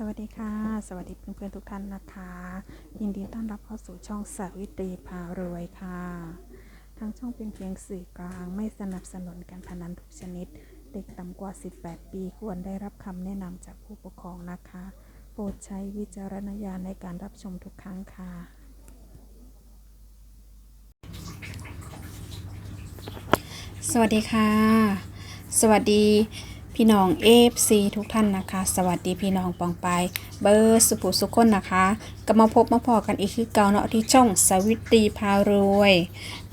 สวัสดีค่ะ สวัสดีเพื่อนๆทุกท่านนะคะ ยินดีต้อนรับเข้าสู่ช่องสาวิตรีพารวยค่ะ ทางช่องเป็นเพียงสื่อกลางไม่สนับสนุนการพนันทุกชนิด เด็กต่ำกว่า 18 ปีควรได้รับคำแนะนำจากผู้ปกครองนะคะ โปรดใช้วิจารณญาณในการรับชมทุกครั้งค่ะสวัสดีค่ะ สวัสดี พี่น้องเอฟซีทุกท่านนะคะ สวัสดีพี่น้องปองไปเบอร์สุภุสุขคนนะคะก็มาพบมาพอกันอีกคือเก่าเนาะที่ช่องสวิตรีพารวย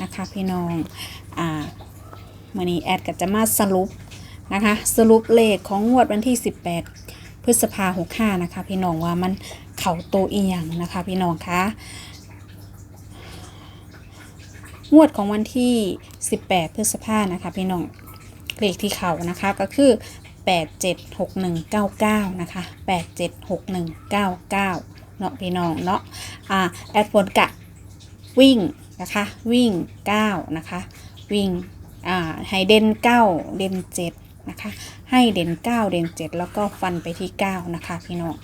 นะคะ พี่น้องอ่ามื่อนี้แอดก็จะมาสรุปนะคะ สรุปเลขของงวดวันที่ 18 พฤษภาหกห้านะคะ พี่น้องว่ามันเข่าโตอีหยังนะคะ พี่น้องคะงวดของวันที่ 18 พฤษภานะคะ พี่น้องเลขที่เขานะคะก็คือ 876199 นะคะ 876199 เนาะพี่น้องเนาะอ่าแอดผลกะวิ่งนะคะ วิ่ง 9 นะคะ วิ่งอ่าให้เด่น 9 เด่น 7 นะคะ ให้เด่น 9 เด่น 7 แล้วก็ฟันไปที่ 9 นะคะ พี่น้อง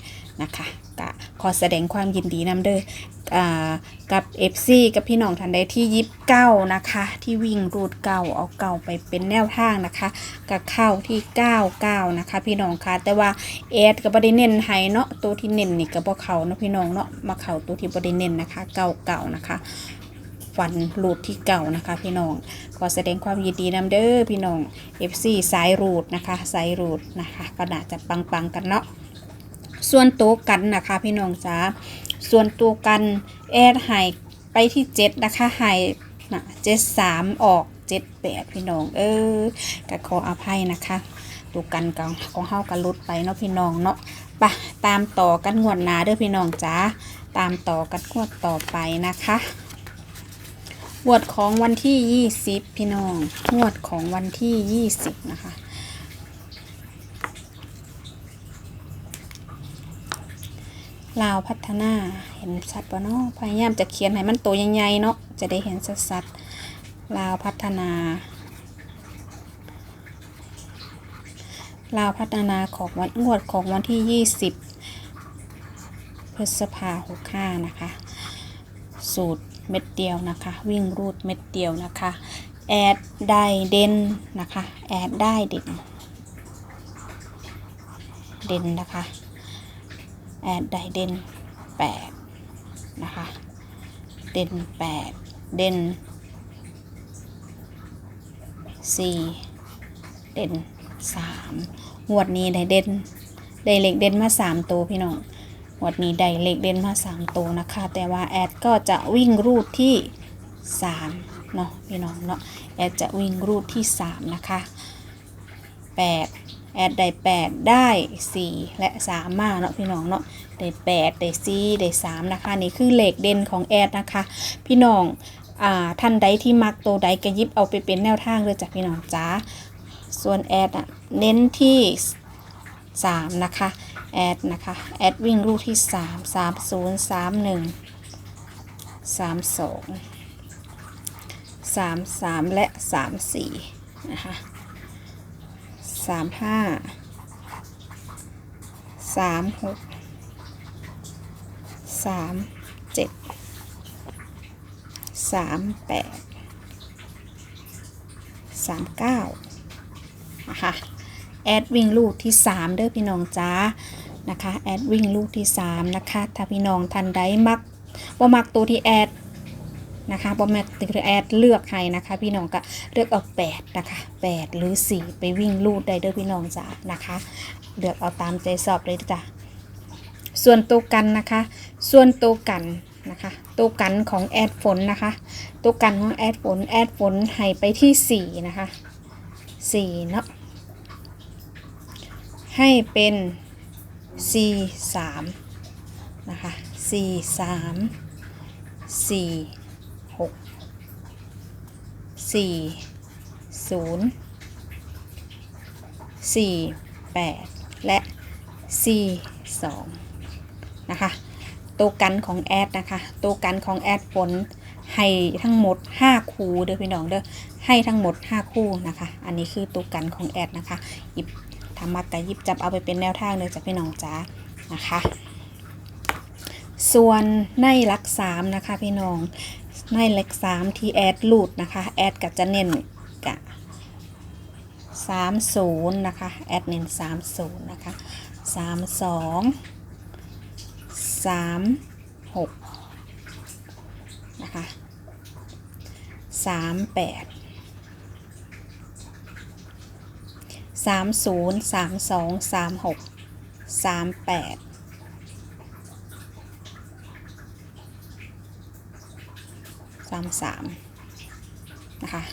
นะคะกะขอแสดงความยินดีนำเด้ออ่ากับ FC กับพี่น้องท่านใดที่ยิบเก้านะคะ ที่วิ่งรูดเก่าเอาเก่าไปเป็นแนวทางนะคะกับเข้าที่ 99 นะคะ พี่น้องคะแต่ว่าแอดก็บ่ได้เน้นให้เนาะตัวที่เน้นนี่ก็บ่เขาเนาะพี่น้องเนาะมาเข้าตัวที่บ่ได้เน้นนะคะเก่าๆนะคะฟันรูดที่เก่านะคะ พี่น้องขอแสดงความยินดีนำเด้อพี่น้อง FC สายรูดนะคะสายรูดนะคะก็น่าจะปังๆกันเนาะ ส่วนตัวกันนะคะ พี่น้องจ้าส่วนตัวกันแอดหายไปที่เจ็ดนะคะหายนะเจ็ดสามออกเจ็ดแปดพี่น้อง เออก็ขออภัยนะคะ ตัวกันของของเฮากันลุดไปเนาะพี่น้องเนาะไปะตามต่อกันงวดหนาเด้อพี่น้องจ้าตามต่อกันงวดต่อไปนะคะงวดของวันที่ 20 พี่น้องงวดของวันที่ 20 นะคะ ลาวพัฒนาเห็นชัดปะเนาะพยายามจะเขียนให้มันตัวใหญ่ๆเนาะจะได้เห็นชัดๆลาวพัฒนาลาวพัฒนาของวันงวดของวันที่ 20 พฤษภาหกห้านะคะ สูตรเม็ดเดียวนะคะ วิ่งรูดเม็ดเดียวนะคะ แอดได้เด่นนะคะ แอดได้เด่นเด่นนะคะ ไดเด่นแปดนะคะ เด่นแปดเด่นสี่เด่นสามงวดนี้ได้เด่น ได้เลขเด่นมาสามตัวพี่น้อง งวดนี้ได้เลขเด่นมาสามตัวนะคะ แต่ว่าแอดก็จะวิ่งรูดที่สามเนาะพี่น้องเนาะ แอดจะวิ่งรูดที่สามนะคะ แปดแอดได้แปดได้สี่และสามมาเนาะพี่น้องเนาะได้แปดได้สี่ได้สามนะคะนี่คือเลขเด่นของแอดนะคะ พี่น้องอ่าท่านใดที่มักตัวใดก็ยิบเอาไปเป็นแนวทางเลยจ้ะพี่น้องจ้าส่วนแอดอะเน้นที่สามนะคะแอดนะคะแอดวิ่งรูกที่สามสามศูนย์สามหนึ่งสามสองสามสามและสามสี่นะคะ สามห้าสามหกสามเจ็ดสามแปดสามเก้านะคะแอดวิ่งลูกที่สามเด้อพี่น้องจ้านะคะแอดวิ่งลูกที่สามนะคะ ถ้าพี่น้องทันใดมักว่ามักตัวที่แอด นะคะบอมแมตติแอดเลือกให้นะคะพี่น้องก็เลือกเอา8นะคะ8 หรือ 4 ไปวิ่งลูดได้เด้อพี่น้องจ้านะคะ เลือกเอาตามใจสอบเลยจ้ะส่วนตัวกันนะคะ ส่วนตัวกันนะคะตัวกันของแอดฝนนะคะตัวกันของแอดฝนแอดฝนให้ไปที่ 4 นะคะ4เนาะให้เป็น C 3นะคะ C 3 4 สี่ศูนย์สี่แปดและสี่สองนะคะตัวกันของแอดนะคะตัวกันของแอดผลให้ทั้งหมด 5 คู่เด้อพี่น้องเด้อให้ทั้งหมด 5 คู่นะคะ อันนี้คือตัวกันของแอดนะคะหยิบทำมากแต่ยิบจับเอาไปเป็นแนวทางเลยจ้ะพี่น้องจ้านะคะ ส่วนในหลักสามนะคะพี่น้อง ในหลักสามที่แอดลูดนะคะ แอดก็จะเน้นกะสามศูนย์นะคะ แอดเน้นสามศูนย์นะคะสามสองสามหกนะคะสามแปดสามศูนย์สามสองสามหกสามแปด สามสามนะคะ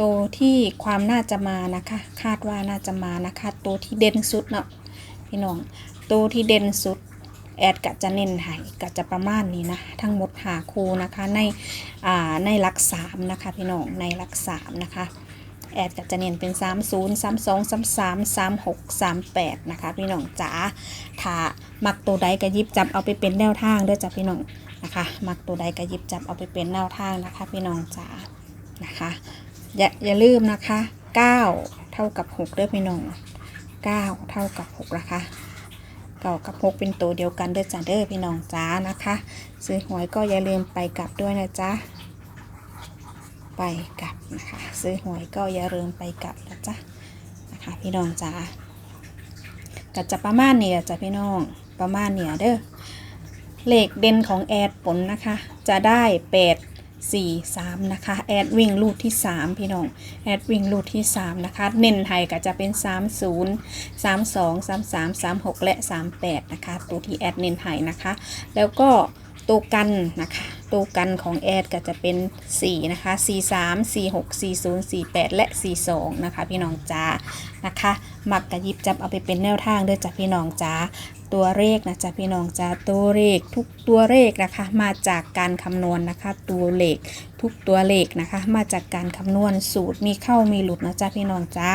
ตัวที่ความน่าจะมานะคะ คาดว่าน่าจะมานะคะตัวที่เด่นสุดเนาะพี่น้องตัวที่เด่นสุดแอดกะจะเน้นให้กะจะประมาณนี้นะ ทั้งหมดหาคูนะคะในอ่าในหลักสามนะคะพี่น้องในหลักสามนะคะ แอดก็จะเน้นเป็น 3 0 3 2 3 3 3 6 3 8 นะคะ พี่น้องจ๋าถ้ามักตัวใดก็ยิบจับเอาไปเป็นแนวทางด้อจ้ะพี่น้องนะคะ มักตัวใดก็ยิบจับเอาไปเป็นแนวทางนะคะ พี่น้องจ๋านะคะอย่าอย่าลืมนะคะ 9 เท่ากับ6ด้อพี่น้อง 9 เท่ากับ6นะคะเก้ากับ6เป็นตัวเดียวกันเด้อจ้ะเด้อพี่น้องจ๋านะคะ ซื้อหวยก็อย่าลืมไปกลับด้วยนะจ๊ะ ไปกลับนะคะ ซื้อหวยก็อย่าลืมไปกลับนะจ๊ะนะคะพี่น้องจ๋าก็จะประมาณเนี่ยจ้ะพี่น้องประมาณเนี่ยเด้อเลขเด่นของแอดผลนะคะ จะได้ 8 4 3 นะคะ แอดวิ่งลูดที่ 3 พี่น้อง แอดวิ่งลูดที่ 3 นะคะ เน้นไทยก็จะเป็น 3 0 3 2 3 3 3 6 และ 38 นะคะ ตัวที่แอดเน้นไทยนะคะ แล้วก็ ตัวกันนะคะตัวกันของแอดก็จะเป็น 4 นะคะ 4 3 4 6 4 0 4 8 และ 4 2 นะคะ พี่น้องจ้านะคะ มักกะหยิบจับเอาไปเป็นแนวทางด้วยจ้ะพี่น้องจ้า ตัวเลขนะจ๊ะพี่น้องจ้าตัวเลขทุกตัวเลขนะคะ มาจากการคำนวณนะคะ ตัวเลขทุกตัวเลขนะคะ มาจากการคำนวณสูตรมีเข้ามีหลุดนะจ๊ะพี่น้องจ้า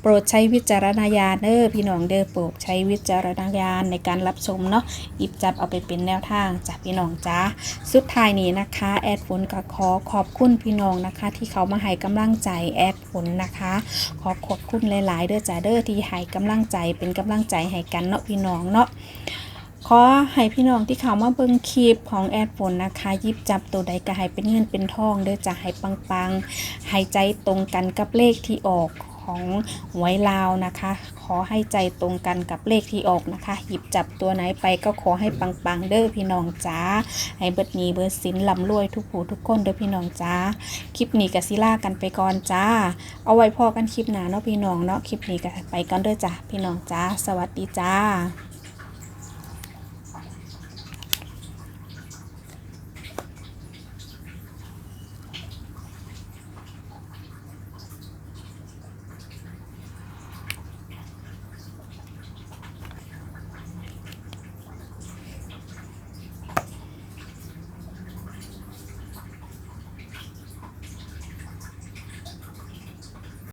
โปรดใช้วิจารณญาณเด้อพี่น้องเด้อโปรดใช้วิจารณญาณในการรับชมเนาะหยิบจับเอาไปเป็นแนวทางจ้ะพี่น้องจ้าสุดท้ายนี้นะคะแอดฝนก็ขอขอบคุณพี่น้องนะคะ ที่เขามาให้กำลังใจแอดฝนนะคะ ขอขอบคุณหลาย ๆ เด้อจ้าเด้อที่ให้กำลังใจเป็นกำลังใจให้กันเนาะพี่น้องเนาะขอให้พี่น้องที่เขามาเบิ่งคลิปของแอดฝนนะคะหยิบจับตัวใดก็ให้เป็นเงินเป็นทองเด้อจ้าให้ปังๆให้ใจตรงกันกับเลขที่ออกของหวยลาวนะคะ ขอให้ใจตรงกันกับเลขที่ออกนะคะ หยิบจับตัวไหนไปก็ขอให้ปังๆเด้อพี่น้องจ้าให้เบิดหนี้เบิดสินลำรวยทุกผู้ทุกคนเด้อพี่น้องจ้าคลิปนี้ก็สิล่ากันไปก่อนจ้า เอาไว้พอกันคลิปหน้าเนาะพี่น้องเนาะคลิปนี้ก็ไปก่อนเด้อจ้าพี่น้องจ้า สวัสดีจ้า